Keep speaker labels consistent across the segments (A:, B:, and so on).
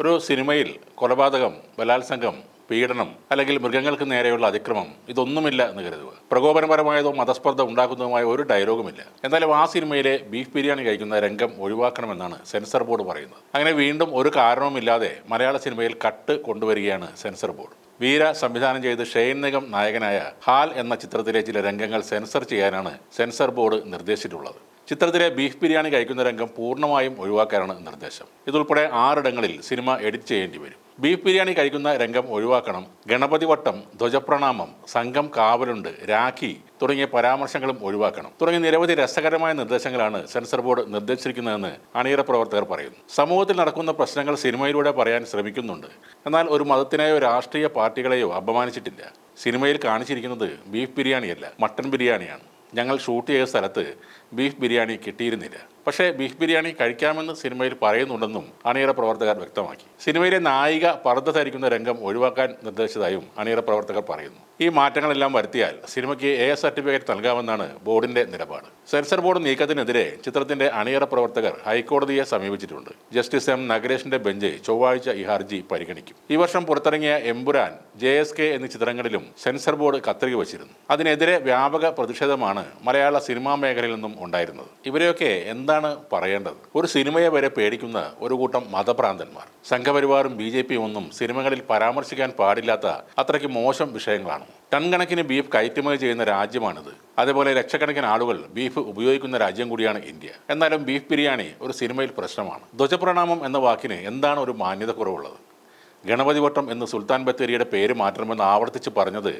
A: ഒരു സിനിമയിൽ കൊലപാതകം ബലാത്സംഗം പീഡനം അല്ലെങ്കിൽ മൃഗങ്ങൾക്ക് നേരെയുള്ള അതിക്രമം ഇതൊന്നുമില്ല എന്ന് കരുതുക. പ്രകോപനപരമായതോ മതസ്പർദ്ധ ഉണ്ടാക്കുന്നതുമായ ഒരു ഡയലോഗുമില്ല എന്നാലും ആ സിനിമയിലെ ബീഫ് ബിരിയാണി കഴിക്കുന്ന രംഗം ഒഴിവാക്കണമെന്നാണ് സെൻസർ ബോർഡ് പറയുന്നത്. അങ്ങനെ വീണ്ടും ഒരു കാരണവുമില്ലാതെ മലയാള സിനിമയിൽ കട്ട് കൊണ്ടുവരികയാണ് സെൻസർ ബോർഡ് വീര സംവിധാനം ചെയ്ത് ഷെയ്ൻ നിഗം നായകനായ ഹാൽ എന്ന ചിത്രത്തിലെ ചില രംഗങ്ങൾ സെൻസർ ചെയ്യാനാണ് സെൻസർ ബോർഡ് നിർദ്ദേശിച്ചിട്ടുള്ളത്. ചിത്രത്തിലെ ബീഫ് ബിരിയാണി കഴിക്കുന്ന രംഗം പൂർണമായും ഒഴിവാക്കാനാണ് നിർദ്ദേശം. ഇതുൾപ്പെടെ ആറിടങ്ങളിൽ സിനിമ എഡിറ്റ് ചെയ്യേണ്ടി വരും. ബീഫ് ബിരിയാണി കഴിക്കുന്ന രംഗം ഒഴിവാക്കണം. ഗണപതി വട്ടം ധ്വജപ്രണാമം സംഘം കാവലുണ്ട് രാഖി തുടങ്ങിയ പരാമർശങ്ങളും ഒഴിവാക്കണം. തുടങ്ങിയ നിരവധി രസകരമായ നിർദ്ദേശങ്ങളാണ് സെൻസർ ബോർഡ് നിർദ്ദേശിച്ചിരിക്കുന്നതെന്ന് അണിയറ പ്രവർത്തകർ പറയുന്നു. സമൂഹത്തിൽ നടക്കുന്ന പ്രശ്നങ്ങൾ സിനിമയിലൂടെ പറയാൻ ശ്രമിക്കുന്നുണ്ട്. എന്നാൽ ഒരു മതത്തിനെയോ രാഷ്ട്രീയ പാർട്ടികളെയോ അപമാനിച്ചിട്ടില്ല. സിനിമയിൽ കാണിച്ചിരിക്കുന്നത് ബീഫ് ബിരിയാണിയല്ല മട്ടൺ ബിരിയാണിയാണ്. ഞങ്ങൾ ഷൂട്ട് ചെയ്ത സ്ഥലത്ത് ബീഫ് ബിരിയാണി കിട്ടിയിരുന്നില്ല. പക്ഷേ ബീഫ് ബിരിയാണി കഴിക്കാമെന്ന് സിനിമയിൽ പറയുന്നുണ്ടെന്നും അണിയറ പ്രവർത്തകർ വ്യക്തമാക്കി. സിനിമയിലെ നായിക പർദ്ദ ധരിക്കുന്ന രംഗം ഒഴിവാക്കാൻ നിർദ്ദേശിച്ചതായും അണിയറ പ്രവർത്തകർ പറയുന്നു. ഈ മാറ്റങ്ങളെല്ലാം വരുത്തിയാൽ സിനിമയ്ക്ക് എ സർട്ടിഫിക്കറ്റ് നൽകാമെന്നാണ് ബോർഡിന്റെ നിലപാട്. സെൻസർ ബോർഡ് നീക്കത്തിനെതിരെ ചിത്രത്തിന്റെ അണിയറ പ്രവർത്തകർ ഹൈക്കോടതിയെ സമീപിച്ചിട്ടുണ്ട്. ജസ്റ്റിസ് എം നഗരേഷിന്റെ ബെഞ്ച് ചൊവ്വാഴ്ച ഈ ഹർജി പരിഗണിക്കും. ഈ വർഷം പുറത്തിറങ്ങിയ എമ്പുരാൻ ജെ എസ് കെ എന്നീ ചിത്രങ്ങളിലും സെൻസർ ബോർഡ് കത്രിക വച്ചിരുന്നു. അതിനെതിരെ വ്യാപക പ്രതിഷേധമാണ് മലയാള സിനിമാ മേഖലയിൽ നിന്നും ഉണ്ടായിരുന്നത്. ഇവരെയൊക്കെ എന്താണ് പറയേണ്ടത്? ഒരു സിനിമയെ വരെ പേടിക്കുന്ന ഒരു കൂട്ടം മതഭ്രാന്തന്മാർ. സംഘപരിവാറും ബി ജെ പിയും ഒന്നും സിനിമകളിൽ പരാമർശിക്കാൻ പാടില്ലാത്ത അത്രയ്ക്ക് മോശം വിഷയങ്ങളാണ്. ടൺ കണക്കിന് ബീഫ് കയറ്റുമതി ചെയ്യുന്ന രാജ്യമാണിത്. അതേപോലെ ലക്ഷക്കണക്കിന് ആളുകൾ ബീഫ് ഉപയോഗിക്കുന്ന രാജ്യം കൂടിയാണ് ഇന്ത്യ. എന്നാലും ബീഫ് ബിരിയാണി ഒരു സിനിമയിൽ പ്രശ്നമാണ്. ധ്വജപ്രണാമം എന്ന വാക്കിന് എന്താണ് ഒരു മാന്യത കുറവുള്ളത് ഗണപതി വട്ടം എന്ന് സുൽത്താൻ ബത്തേരിയുടെ പേര് മാറ്റണമെന്ന് ആവർത്തിച്ച് പറഞ്ഞത്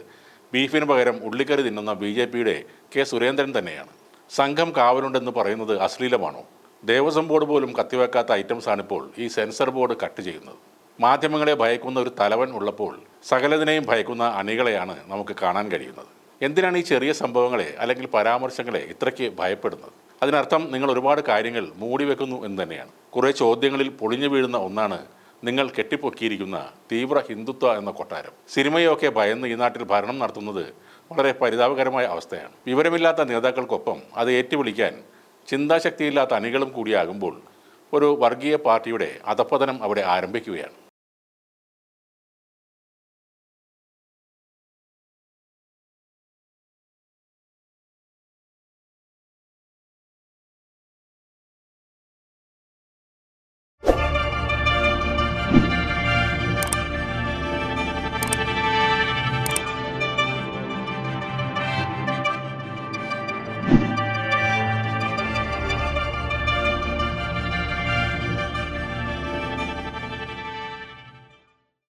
A: ബീഫിന് പകരം ഉള്ളിക്കറി തിന്നുന്ന ബി ജെ പിയുടെ കെ സുരേന്ദ്രൻ തന്നെയാണ്. സംഘം കാവലുണ്ടെന്ന് പറയുന്നത് അശ്ലീലമാണോ? ദേവസ്വം ബോർഡ് പോലും കത്തിവെക്കാത്ത ഐറ്റംസാണ് ഇപ്പോൾ ഈ സെൻസർ ബോർഡ് കട്ട് ചെയ്യുന്നത്. മാധ്യമങ്ങളെ ഭയക്കുന്ന ഒരു തലവൻ ഉള്ളപ്പോൾ സകലതിനെയും ഭയക്കുന്ന അണികളെയാണ് നമുക്ക് കാണാൻ കഴിയുന്നത്. എന്തിനാണ് ഈ ചെറിയ സംഭവങ്ങളെ അല്ലെങ്കിൽ പരാമർശങ്ങളെ ഇത്രയ്ക്ക് ഭയപ്പെടുന്നത്? അതിനർത്ഥം നിങ്ങൾ ഒരുപാട് കാര്യങ്ങൾ മൂടിവെക്കുന്നു എന്ന് തന്നെയാണ്. കുറേ ചോദ്യങ്ങളിൽ പൊളിഞ്ഞു വീഴുന്ന ഒന്നാണ് നിങ്ങൾ കെട്ടിപ്പൊക്കിയിരിക്കുന്ന തീവ്ര ഹിന്ദുത്വ എന്ന കൊട്ടാരം. സിനിമയൊക്കെ ഭയന്ന് ഈ നാട്ടിൽ ഭരണം നടത്തുന്നത് വളരെ പരിതാപകരമായ അവസ്ഥയാണ്. വിവരമില്ലാത്ത നേതാക്കൾക്കൊപ്പം അത് ഏറ്റുവിളിക്കാൻ ചിന്താശക്തിയില്ലാത്ത അണികളും കൂടിയാകുമ്പോൾ ഒരു വർഗീയ പാർട്ടിയുടെ അധപ്പതനം അവിടെ ആരംഭിക്കുകയാണ്.